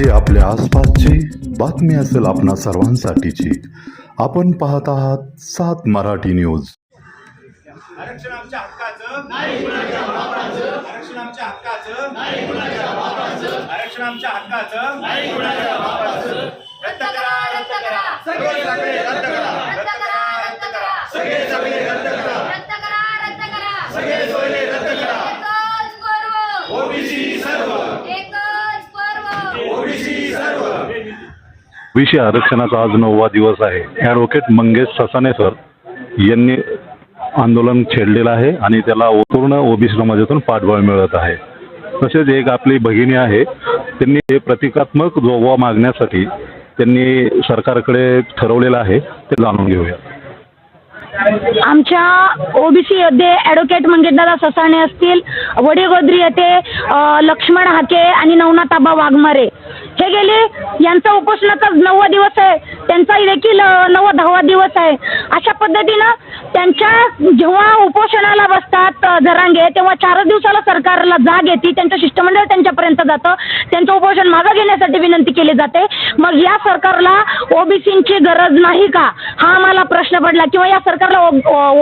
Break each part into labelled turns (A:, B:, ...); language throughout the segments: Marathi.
A: जी आपल्या आसपासची बातमी असेल आपणा सर्वांसाठीची. आपण पाहत आहात सात मराठी न्यूज.
B: आरक्षण आमच्या हक्काचं? नाही आरक्षण आमच्या हक्काचं? नाही आरक्षण आमच्या हक्काचं? नाही रद्द करा रद्द करा. सगळे सगळे रद्द करा. रद्द करा रद्द करा. सगळे सगळे रद्द करा
C: रद्द करा रद्द करा
B: सगळे सोयरे रद्द करा
C: एकच पर्व
B: ओबीसी सर्व
C: एकच पर्व
B: ओबीसी सर्व
D: विषय आरक्षणाचा आज नववा दिवस आहे. ॲडव्होकेट मंगेश ससाने सर यांनी आंदोलन छेडलेलं आहे आणि त्याला पूर्ण ओबीसी समाजातून पाठबळ मिळत आहे. तसेच एक आपली भगिनी आहे त्यांनी हे प्रतिकात्मक जोगवा मागण्यासाठी त्यांनी सरकारकडे ठरवलेलं आहे ते जाणून घेऊया.
E: आमच्या ओबीसी योद्धे ॲडव्होकेट मंगेशदादा ससाणे असतील वडेगोद्री येथे लक्ष्मण हाके आणि नवनाथ आबा वाघमारे हे गेले यांचा उपोषणाचा नववा दिवस आहे. त्यांचाही देखील नववा दहावा दिवस आहे. अशा पद्धतीनं त्यांच्या जेव्हा उपोषणाला बसतात झरांगे जरांगे तेव्हा चारच दिवसाला सरकारला जाग येते. त्यांचं शिष्टमंडळ त्यांच्यापर्यंत जातं. त्यांचं उपोषण मागं घेण्यासाठी विनंती केली जाते. मग या सरकारला ओबीसींची गरज नाही का? हा आम्हाला प्रश्न पडला. किंवा या सरकारला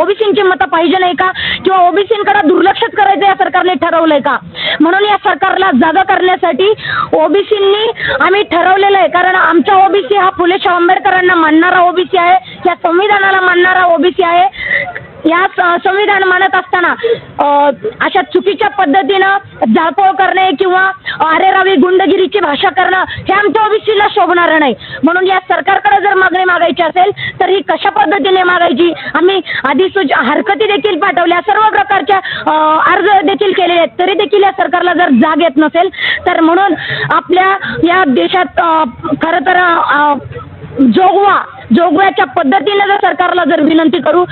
E: ओबीसींची मतं पाहिजे नाही का? किंवा ओबीसींकडे दुर्लक्षच करायचं या सरकारने ठरवलंय का? म्हणून या सरकारला जागा करण्यासाठी ओबीसींनी आम्ही ठरवलेलं आहे कारण आमचा ओबीसी हा फुले शाहू आंबेडकरांना मानणारा ओबीसी आहे या संविधानाला मानणारा ओबीसी आहे. या संविधान मानत असताना अशा चुकीच्या पद्धतीनं जाळपोळ करणे किंवा अरेरावी गुंडगिरीची भाषा करणं हे आमच्या ओबीसीला शोभणारं नाही. म्हणून या सरकारकडे जर मागणी मागायची असेल तर ही कशा पद्धतीने मागायची? आम्ही अधिसूच हरकती देखील पाठवल्या सर्व प्रकारच्या अर्ज देखील केलेले आहेत. तरी देखील या सरकारला जर जाग येत नसेल तर म्हणून आपल्या या देशात खरं तर जोगवा जोगव्याच्या पद्धतीने जर सरकारला जर विनंती करू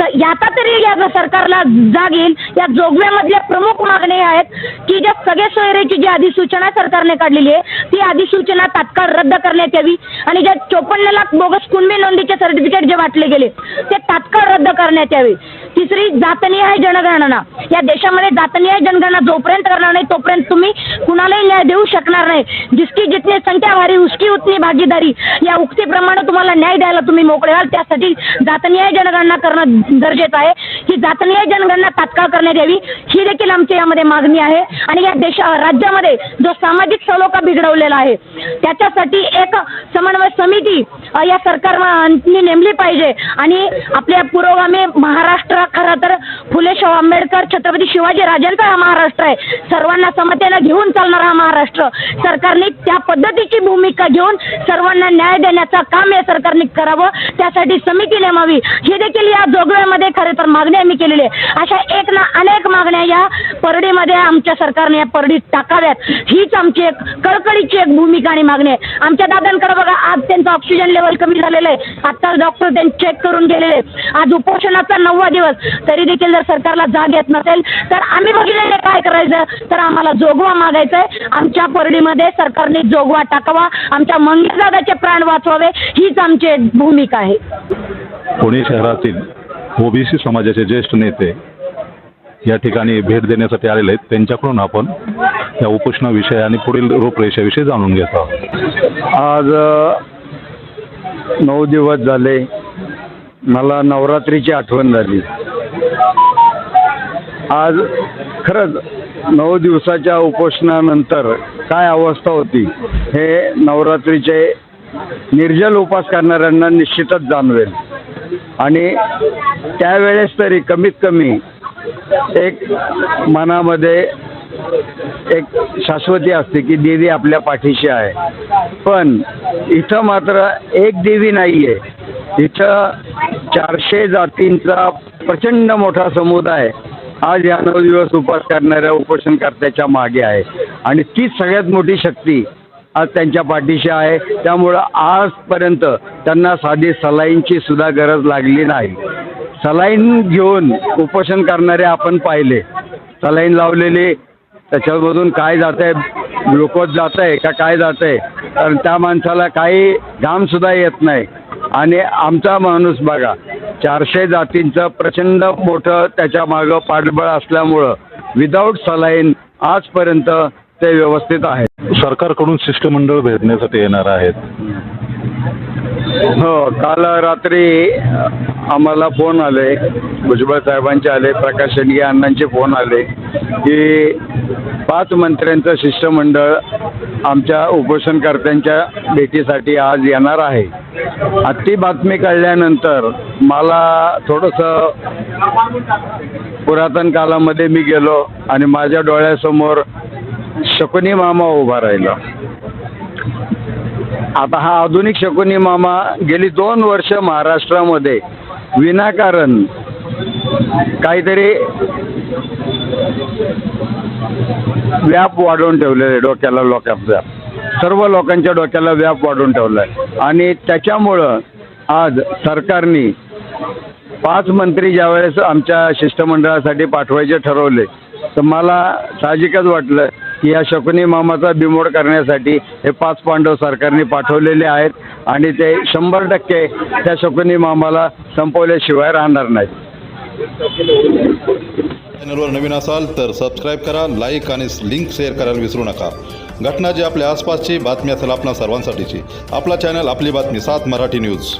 E: तर याचा तरी या सरकारला जाग येईल. या जोगव्यामधल्या प्रमुख मागण्या आहेत की ज्या सगळे सोयरेची जी अधिसूचना सरकारने काढलेली आहे ती अधिसूचना तात्काळ रद्द करण्यात यावी. आणि ज्या चोपन्न लाख बोगस कुणबी नोंदीचे सर्टिफिकेट जे वाटले गेले ते तात्काळ रद्द करण्यात यावे. तिसरी जातनी आहे जनगणना. या देशामध्ये जातनिहाय जनगणना जोपर्यंत करणार नाही तोपर्यंत तुम्ही कुणालाही न्याय देऊ शकणार नाही. जिसकी जितनी संख्या भारी उसकी उतनी भागीदारी. या उक्तीप्रमाणे तुम्हाला न्याय द्यायला तुम्ही मोकळे व्हाल. त्यासाठी जातनिहाय जनगणना करणं गरजेचं आहे. ही जातनिहाय जनगणना तात्काळ करण्यात यावी. ही देखील आमच्या यामध्ये मागणी आहे. आणि या देशा राज्यामध्ये जो सामाजिक सलोखा बिघडवलेला आहे त्याच्यासाठी एक समन्वय समिती या सरकारने नेमली पाहिजे. आणि आपल्या पुरोगामी महाराष्ट्र खरं तर फुले शाहू आंबेडकर छत्रपती शिवाजी राजांचा हा महाराष्ट्र आहे? सर्वांना समतेनं घेऊन चालणारा हा महाराष्ट्र. सरकारने त्या पद्धतीची भूमिका घेऊन सर्वांना न्याय देण्याचा काम या सरकारने करावं त्यासाठी समिती नेमावी. ही देखील या जोगव्यामध्ये खरे तर मागणी आम्ही केलेली आहे. अशा एक ना अनेक मागण्या या परडीमध्ये आमच्या सरकारने या परडीत टाकाव्यात. हीच आमची एक कळकळीची एक भूमिका आणि मागणी आहे. आमच्या दादांकडे बघा आज त्यांचं ऑक्सिजन लेवल कमी झालेलं आहे. आता डॉक्टर त्यांनी चेक करून गेलेले आज उपोषणाचा नववा दिवस. तरी देखील जर सरकारला जाग येत नसेल तर आम्ही बघितलेले काय करायचं? तर आम्हाला जोगवा मागायचा आहे आमच्या परडीमध्ये सरकारने जोगवा टाकावा. आमच्या मंगेश दादाचे प्राण वाचवावे. हीच आमची एक भूमिका आहे.
D: पुणे शहरातील ओबीसी समाजाचे ज्येष्ठ नेते या ठिकाणी भेट देण्यासाठी आलेले आहेत. त्यांच्याकडून आपण या उपोषणाविषयी आणि पुढील रूपरेषेविषयी जाणून घेत आहोत.
F: आज नऊ दिवस झाले. मला नवरात्रीची आठवण झाली. आज खरंच नऊ दिवसाच्या उपोषणानंतर काय अवस्था होती हे नवरात्रीचे निर्जल उपास करणाऱ्यांना निश्चितच जाणवेल. आणि त्यावेळेस तरी कमीत कमी एक मनामध्ये एक शाश्वती असते की देवी आपल्या पाठीशी आहे. पण इथं मात्र एक देवी नाही आहे इथं चारशे जातींचा प्रचंड मोठा समुदाय आज या नऊ दिवस उपास करणाऱ्या उपोषणकर्त्याच्या मागे आहे. आणि तीच सगळ्यात मोठी शक्ती आज त्यांच्या पाठीशी आहे. त्यामुळं आजपर्यंत त्यांना साधी सलाईनची सुद्धा गरज लागली नाही. सलाईन घेऊन उपोषण करणारे आपण पाहिले. सलाईन लावलेले त्याच्यामधून काय जात आहे ग्लुकोज जात आहे का काय जात आहे कारण त्या माणसाला काही घामसुद्धा येत नाही. आणि आमचा माणूस बघा चारशे जातींचं प्रचंड मोठं त्याच्या मागं पाठबळ असल्यामुळं विदाऊट सलाईन आजपर्यंत ते व्यवस्थित आहेत.
D: सरकारकडून शिष्टमंडळ भेटण्यासाठी येणार आहेत.
F: हो काल रात्री आम्हाला फोन आले. भुजबळ साहेबांचे आले प्रकाश शेंडगे अण्णांचे फोन आले की पाच मंत्र्यांचं शिष्टमंडळ आमच्या उपोषणकर्त्यांच्या भेटीसाठी आज येणार आहे. ती बातमी कळल्यानंतर मला थोडंसं पुरातन कालामध्ये मी गेलो आणि माझ्या डोळ्यासमोर शकुनी मामा उभा राहिला. आता हा आधुनिक शकुनी मामा गेली दोन वर्ष महाराष्ट्रामध्ये. विनाकारण काहीतरी व्याप वाढवून ठेवलेले डोक्याला लोकांचा. सर्व लोकांच्या डोक्याला व्याप वाढवून ठेवला आहे आणि त्याच्यामुळं आज सरकारने पाच मंत्री ज्यावेळेस आमच्या शिष्टमंडळासाठी पाठवायचे ठरवले तर मला साहजिकच वाटलं की या शकुनी मामाचा बिमोड करण्यासाठी हे पाच पांडव सरकारने पाठवलेले आहेत आणि ते शंभर टक्के त्या शकुनी मामाला संपवल्याशिवाय राहणार नाहीत.
A: चॅनलवर नवीन असाल तर सबस्क्राईब करा लाईक आणि लिंक शेअर करायला विसरू नका. घटना जी आपल्या आसपासची बातमी असेल आपल्या सर्वांसाठीची. आपला चॅनल आपली बातमी सात मराठी न्यूज